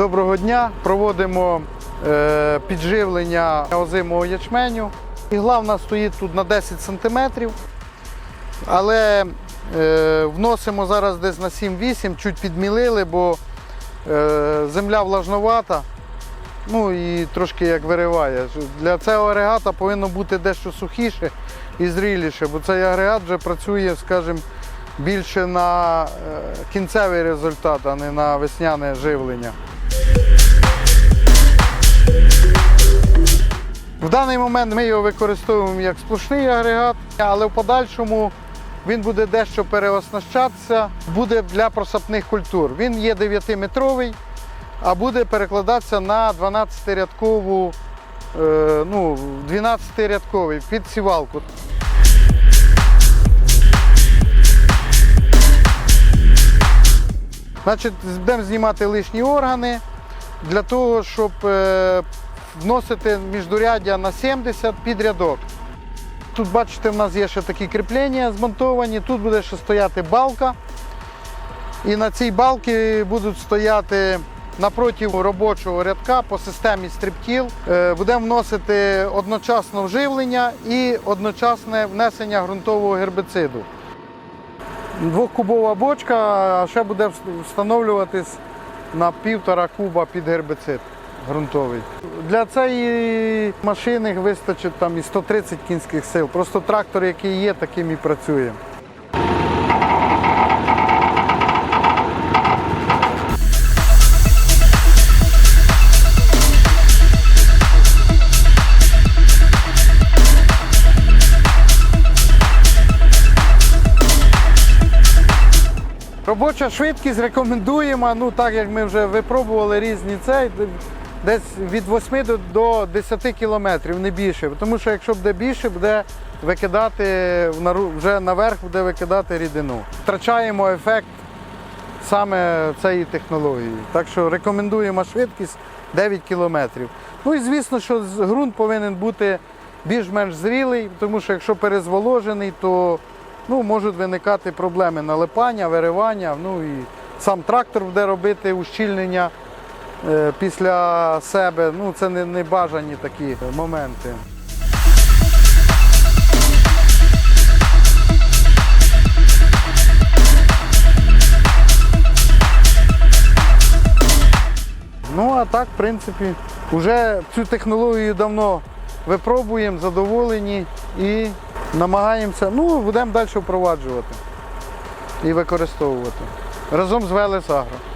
Доброго дня. Проводимо е, підживлення озимого ячменю. Ігла в нас стоїть тут на 10 сантиметрів, але е, вносимо зараз десь на 7-8, чуть підмілили, бо е, земля влажновата. Ну і трошки як вириває. Для цього агрегата повинно бути дещо сухіше і зріліше, бо цей агрегат вже працює, скажімо, більше на кінцевий результат, а не на весняне живлення. В даний момент ми його використовуємо як сплошний агрегат, але в подальшому він буде дещо переоснащатися, буде для просапних культур. Він є 9-метровий, а буде перекладатися на 12-рядкову, е, ну, 12-рядковий під сівалку. Значить, будемо знімати лишні органи для того, щоб е, вносити міждуряддя на 70 під рядок. Тут, бачите, в нас є ще такі кріплення змонтовані, тут буде ще стояти балка. І на цій балці будуть стояти напроти робочого рядка по системі стриптіл. Е, Будемо вносити одночасно вживлення і одночасне внесення ґрунтового гербициду. Двохкубова бочка, ще буде встановлюватись на півтора куба під гербицид ґрунтовий. Для цієї машини вистачить там і 130 кінських сил. Просто трактор, який є, таким і працює. Робоча швидкість рекомендуємо, ну так як ми вже випробували різні цей, десь від 8 до, до 10 кілометрів, не більше. Тому що якщо буде більше, буде викидати вже наверх буде викидати рідину. Втрачаємо ефект саме цієї технології. Так що рекомендуємо швидкість 9 кілометрів. Ну і звісно, що ґрунт повинен бути більш-менш зрілий, тому що якщо перезволожений, то ну, можуть виникати проблеми налипання, виривання. Ну і сам трактор буде робити ущільнення після себе. Ну, це не, не бажані такі моменти. Ну, а так, в принципі, вже цю технологію давно випробуємо, задоволені і намагаємося, ну, будемо далі впроваджувати і використовувати разом з Велес Агро.